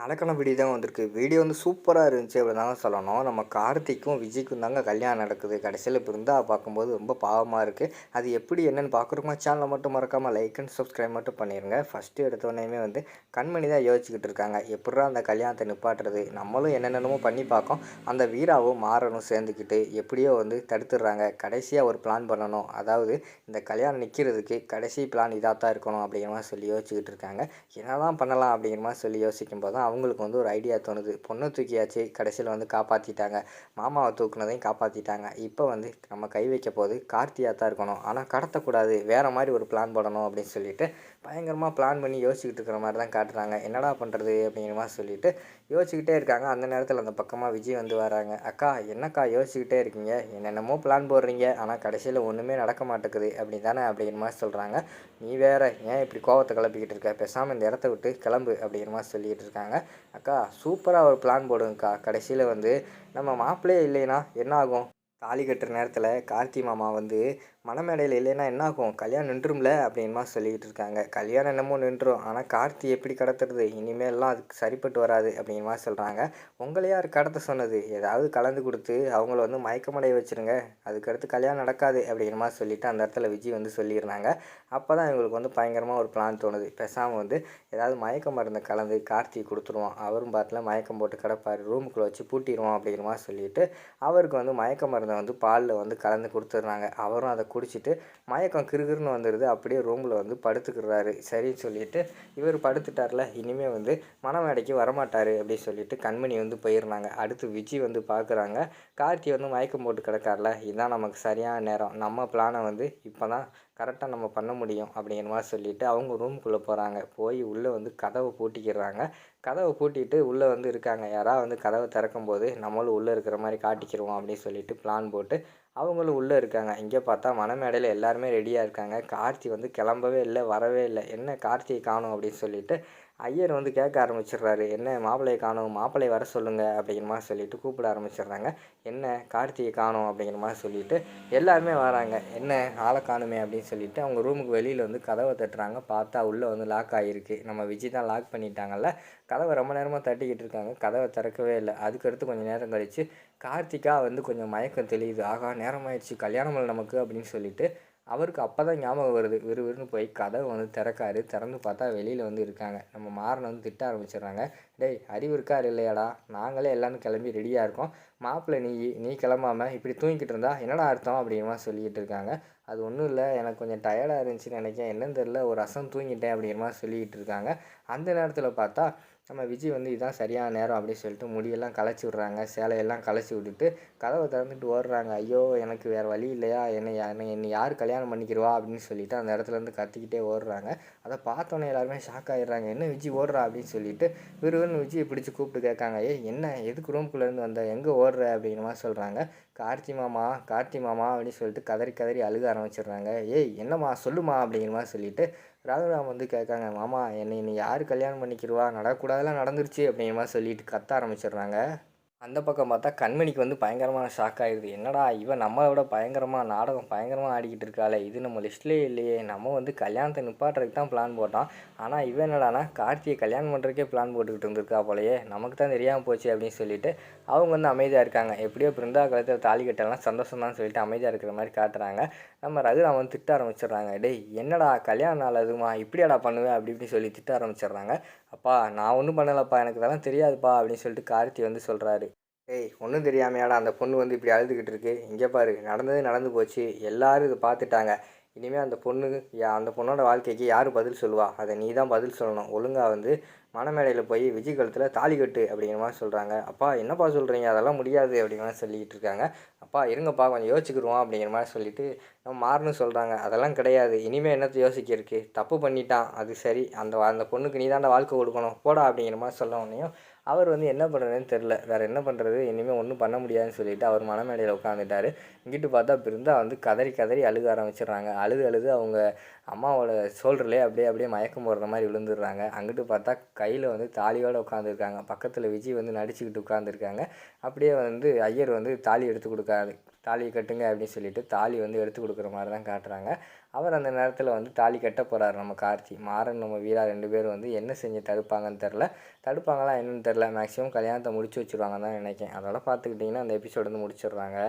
நடக்கணும் வீடியோ தான் வந்திருக்கு. வீடியோ வந்து சூப்பராக இருந்துச்சு அப்படின்னு தாங்க சொல்லணும். நம்ம கார்த்திக்கும் விஜய்க்கும் தாங்க கல்யாணம் நடக்குது. கடைசியில் பிருந்தா பார்க்கும்போது ரொம்ப பாவமாக இருக்குது அது எப்படி என்னென்னு பார்க்குறோமா சேனலை மட்டும் மறக்காமல் லைக் அண்ட் சப்ஸ்கிரைப் மட்டும் பண்ணிடுங்க ஃபஸ்ட்டு எடுத்தோடனே வந்து கண்மணி தான் யோசிச்சுக்கிட்டு இருக்காங்க. எப்படா அந்த கல்யாணத்தை நிப்பாட்டுறது? நம்மளும் என்னென்னமோ பண்ணி பார்க்கோம் அந்த வீராவும் மாறனும் சேர்ந்துக்கிட்டு எப்படியோ வந்து தடுத்துடுறாங்க. கடைசியாக ஒரு பிளான் பண்ணணும். அதாவது இந்த கல்யாணம் நிற்கிறதுக்கு கடைசி பிளான் இதாக தான் இருக்கணும் அப்படிங்கிற மாதிரி சொல்லி யோசிச்சுக்கிட்டு இருக்காங்க. என்னதான் பண்ணலாம் அப்படிங்கிற மாதிரி சொல்லி யோசிக்கும் போது தான் அவங்களுக்கு வந்து ஒரு ஐடியா தோணுது. பொண்ணை தூக்கியாச்சு கடைசியில் வந்து காப்பாற்றிட்டாங்க மாமாவை தூக்குனதையும் காப்பாற்றிட்டாங்க இப்போ வந்து நம்ம கை வைக்க போது கார்த்தியாக தான் இருக்கணும். ஆனால் கடத்தக்கூடாது. வேறு மாதிரி ஒரு பிளான் போடணும் அப்படின்னு சொல்லிட்டு பயங்கரமாக பிளான் பண்ணி யோசிச்சுக்கிட்டு இருக்கிற மாதிரி தான் காட்டுறாங்க. என்னடா பண்ணுறது அப்படிங்கிற மாதிரி சொல்லிட்டு யோசிச்சுக்கிட்டே இருக்காங்க. அந்த நேரத்தில் அந்த பக்கமாக விஜய் வந்து வராங்க. அக்கா என்னக்கா யோசிச்சுக்கிட்டே இருக்கீங்க? என்னென்னமோ பிளான் போடுறீங்க. ஆனால் கடைசியில் ஒன்றுமே நடக்க மாட்டேங்குது. அப்படி தானே அப்படிங்கிற மாதிரி சொல்கிறாங்க நீ வேற ஏன் இப்படி கோவத்தை கிளப்பிக்கிட்டு இருக்க? பேசாமல் இந்த இடத்த விட்டு கிளம்பு அப்படிங்கிற மாதிரி சொல்லிகிட்டு இருக்காங்க. அக்கா சூப்பராக ஒரு பிளான் போடுங்கக்கா. கடைசியில் வந்து நம்ம மாப்பிள்ளையே இல்லைன்னா என்ன ஆகும்? தாலி கட்டுற நேரத்தில் கார்த்தி மாமா வந்து மணமேடையில் இல்லைன்னா என்ன ஆகும் கல்யாணம் நின்றும்ல? அப்படின்மா சொல்லிக்கிட்டு இருக்காங்க. கல்யாணம் என்னமோ நின்றும். ஆனால் கார்த்தி எப்படி கடத்துறது? இனிமேல்லாம் அதுக்கு சரிப்பட்டு வராது அப்படின்மா சொல்கிறாங்க உங்களை யார் கடத்த சொன்னது? ஏதாவது கலந்து கொடுத்து அவங்கள வந்து மயக்கமடைய வச்சுருங்க. அதுக்கடுத்து கல்யாணம் நடக்காது அப்படின்மா சொல்லிவிட்டு அந்த இடத்துல விஜய் வந்து சொல்லிடுறாங்க அப்போ தான் இவங்களுக்கு வந்து பயங்கரமாக ஒரு பிளான் தோணுது. பேசாமல் வந்து ஏதாவது மயக்க மருந்தை கலந்து கார்த்தி கொடுத்துருவோம் அவரும் பாட்டில் மயக்கம் போட்டு கிடப்பார். ரூமுக்குள்ளே வச்சு பூட்டிடுவோம் அப்படிங்கிற சொல்லிவிட்டு அவருக்கு வந்து மயக்க மருந்தை வந்து பாலில் வந்து கலந்து கொடுத்துட்றாங்க. அவரும் அதை குடிச்சிட்டு மயக்கம் கிறுகிறுன்னு வந்துடுது அப்படியே ரூமில் வந்து படுத்துக்கிறாரு. சரின்னு சொல்லிட்டு இவர் படுத்துட்டார்ல. இனிமேல் வந்து மணமேடைக்கு வரமாட்டார் அப்படின்னு சொல்லிட்டு கண்மணி வந்து போயிடுறாங்க. அடுத்து விஜய் வந்து பார்க்குறாங்க கார்த்தி வந்து மயக்கம் போட்டு கிடக்கார்ல. இதுதான் நமக்கு சரியான நேரம். நம்ம பிளானை வந்து இப்போ தான் கரெக்டாக நம்ம பண்ண முடியும் அப்படிங்கிற மாதிரி சொல்லிவிட்டு அவங்க ரூம்குள்ளே போகிறாங்க போய் உள்ளே வந்து கதவை பூட்டிக்கிறாங்க. கதவை பூட்டிட்டு உள்ளே வந்து இருக்காங்க. யாராவது வந்து கதவை திறக்கும்போது நம்மளும் உள்ளே இருக்கிற மாதிரி காட்டிக்கிடுவோம் அப்படின்னு சொல்லிட்டு பிளான் போட்டு அவங்களும் உள்ளே இருக்காங்க. இங்கே பார்த்தா மணமேடையில் எல்லாருமே ரெடியாக இருக்காங்க. கார்த்தி வந்து கிளம்பவே இல்லை வரவே இல்லை. என்ன கார்த்தியை காணும் அப்படின்னு சொல்லிட்டு ஐயர் வந்து கேட்க ஆரம்பிச்சிடுறாரு. என்ன மாப்பிள்ளையை காணும் மாப்பிள்ளை வர சொல்லுங்கள் அப்படிங்கிற மாதிரி சொல்லிட்டு கூப்பிட ஆரம்பிச்சிடுறாங்க. என்ன கார்த்திகை காணும் அப்படிங்கிற மாதிரி சொல்லிட்டு எல்லாருமே வராங்க. என்ன ஆளை காணுமே அப்படின்னு சொல்லிட்டு அவங்க ரூமுக்கு வெளியில் வந்து கதவை தட்டுறாங்க. பார்த்தா உள்ளே வந்து லாக் ஆகிருக்கு நம்ம விஜய் தான் லாக் பண்ணிட்டாங்கல்ல. கதவை ரொம்ப நேரமாக தட்டிக்கிட்டு இருக்காங்க. கதவை திறக்கவே இல்லை. அதுக்கடுத்து கொஞ்சம் நேரம் கழித்து கார்த்திகா வந்து கொஞ்சம் மயக்கம் தெளியுது. ஆகா நேரமாயிடுச்சு. கல்யாணம் நமக்கு அப்படின்னு சொல்லிட்டு அவருக்கு அப்போ தான் ஞாபகம் வருது. விறுவிறுன்னு போய் கதவை வந்து திறக்காரு. திறந்து பார்த்தா வெளியில் வந்து இருக்காங்க. நம்ம மாறனை வந்து திட்ட ஆரம்பிச்சிடுறாங்க. டேய் அறிவு இருக்காரு இல்லையாடா? நாங்களே எல்லாரும் கிளம்பி ரெடியாக இருக்கோம். மாப்பிள்ளை நீ நீ கிளம்பாமல் இப்படி தூங்கிக்கிட்டு இருந்தா என்னடா அர்த்தம் அப்படிங்கிற சொல்லிக்கிட்டு இருக்காங்க. அது ஒன்றும் இல்லை. எனக்கு கொஞ்சம் டயர்டாக இருந்துச்சுன்னு நினைக்கிறேன். என்னன்னு தெரில ஒரு ரசம் தூங்கிட்டேன் அப்படிங்கிற மாதிரி சொல்லிக்கிட்டு இருக்காங்க. அந்த நேரத்தில் பார்த்தா நம்ம விஜய் வந்து இதுதான் சரியான நேரம் அப்படின்னு சொல்லிட்டு முடியெல்லாம் களைச்சி விட்றாங்க சேலையெல்லாம் களைச்சி விட்டுட்டு கதவை திறந்துட்டு ஓடுறாங்க. ஐயோ எனக்கு வேறு வழி இல்லையா? என்னை என்னை என்னை யார் கல்யாணம் பண்ணிக்கிறவா அப்படின்னு சொல்லிட்டு அந்த இடத்துல இருந்து கத்திக்கிட்டே ஓடுறாங்க. அதை பார்த்தோன்னே எல்லாருமே ஷாக் ஆகிடுறாங்க என்ன விஜய் ஓடுறா அப்படின்னு சொல்லிட்டு விறுவிறுன்னு விஜயை பிடிச்சி கூப்பிட்டு கேட்காங்க. ஏ என்ன எதுக்கு ரூம்குள்ளேருந்து வந்த? எங்கே ஓடுற? அப்படிங்கிற மாதிரி சொல்கிறாங்க கார்த்தி மாமா கார்த்தி மாமா அப்படின்னு சொல்லிட்டு கதறி கதறி அழுக ஆரம்பிச்சிடுறாங்க. ஏய் என்னம்மா சொல்லுமா அப்படிங்கிற மாதிரி சொல்லிட்டு ராகுராம் வந்து கேட்காங்க மாமா என்னை இன்னும் யார் கல்யாணம் பண்ணிக்கிறவா நடக்கூடாதெல்லாம் நடந்துருச்சு அப்படிங்கிற மாதிரி சொல்லிட்டு கத்த ஆரம்பிச்சிடுறாங்க. அந்த பக்கம் பார்த்தா கண்மணிக்கு வந்து பயங்கரமான ஷாக் ஆகிடுது என்னடா இவன் நம்மளை விட பயங்கரமாக நாடகம் பயங்கரமாக ஆடிக்கிட்டு இருக்காளே? இது நம்ம லிஸ்ட்லேயே இல்லையே. நம்ம வந்து கல்யாணத்தை நிப்பாட்டுறதுக்கு தான் பிளான் போட்டோம் ஆனால் இவன் என்னடானா கார்த்தியை கல்யாணம் பண்ணுறதுக்கே பிளான் போட்டுக்கிட்டு இருந்திருக்கா போலயே. நமக்கு தான் தெரியாமல் போச்சு அப்படின்னு சொல்லிட்டு அவங்க வந்து அமைதியாக இருக்காங்க. எப்படியோ பிருந்தா காலத்தில் தாலி கட்டலாம் சந்தோஷம் தான் சொல்லிட்டு அமைதியாக இருக்கிற மாதிரி காட்டுறாங்க. நம்ம ரகுராம் வந்து திட்ட ஆரம்பிச்சிடுறாங்க. டேய் என்னடா கல்யாணம் நாள் அதுமா? இப்படியாடா பண்ணுவேன் அப்படி இப்படி சொல்லி திட்ட ஆரம்பிச்சிடுறாங்க. அப்பா நான் ஒன்றும் பண்ணலப்பா எனக்கு இதெல்லாம் தெரியாதுப்பா அப்படின்னு சொல்லிட்டு கார்த்தி வந்து சொல்கிறாரு ஏய் ஒன்றும் தெரியாமையாடா அந்த பொண்ணு வந்து இப்படி அழுதுகிட்டு இருக்கு. இங்கே பாரு நடந்தது நடந்து போச்சு. எல்லாரும் இதை பார்த்துட்டாங்க. இனிமேல் அந்த பொண்ணு அந்த பொண்ணோட வாழ்க்கைக்கு யார் பதில் சொல்லுவா? அதை நீ தான் பதில் சொல்லணும். ஒழுங்காக வந்து மணமேடையில் போய் விஜய் கழுத்தில் தாலி கட்டு அப்படிங்கிற மாதிரி சொல்கிறாங்க அப்பா என்னப்பா சொல்கிறீங்க அதெல்லாம் முடியாது அப்படிங்கிற மாதிரி சொல்லிக்கிட்டு இருக்காங்க. அப்பா இருங்கப்பா கொஞ்சம் யோசிச்சுக்கிடுவோம் அப்படிங்கிற மாதிரி சொல்லிவிட்டு நம்ம மாறணும் சொல்கிறாங்க அதெல்லாம் கிடையாது. இனிமேல் என்னத்தை யோசிக்க இருக்கு தப்பு பண்ணிட்டான். அது சரி. அந்த அந்த பொண்ணுக்கு நீ தான் வாழ்க்கை கொடுக்கணும். போடா அப்படிங்கிற மாதிரி சொல்ல உடனேயும் அவர் வந்து என்ன பண்ணுறதுன்னு தெரில வேறு என்ன பண்ணுறது இனிமேல் ஒன்றும் பண்ண முடியாதுன்னு சொல்லிட்டு அவர் மனமேடையில் உட்காந்துட்டாரு. இங்கிட்டு பார்த்தா பிருந்தா வந்து கதறி கதறி அழுக ஆரம்பிச்சிடுறாங்க. அழுது அழுது அவங்க அம்மாவோட சோல்டர்லேயே அப்படியே அப்படியே மயக்கம் போடுற மாதிரி விழுந்துடுறாங்க. அங்கிட்டு பார்த்தா கையில் வந்து தாலியோடு உட்காந்துருக்காங்க பக்கத்தில் விஜய் வந்து நடிச்சுக்கிட்டு உட்காந்துருக்காங்க அப்படியே வந்து ஐயர் வந்து தாலி எடுத்து கொடுக்காது. தாலி கட்டுங்க அப்படின்னு சொல்லிட்டு தாலி வந்து எடுத்து கொடுக்குற மாதிரி தான் காட்டுறாங்க. அவர் அந்த நேரத்தில் வந்து தாலி கட்ட போகிறாரு நம்ம கார்த்தி. மாறன் நம்ம வீரா ரெண்டு பேரும் வந்து என்ன செஞ்சு தடுப்பாங்கன்னு தெரில தடுப்பாங்களா என்னன்னு தெரில மேக்ஸிமம் கல்யாணத்தை முடிச்சு வச்சுருவாங்கன்னு தான் நினைக்கிறேன். அதோட பார்த்துக்கிட்டிங்கன்னா அந்த எபிசோடு வந்து முடிச்சிடுறாங்க.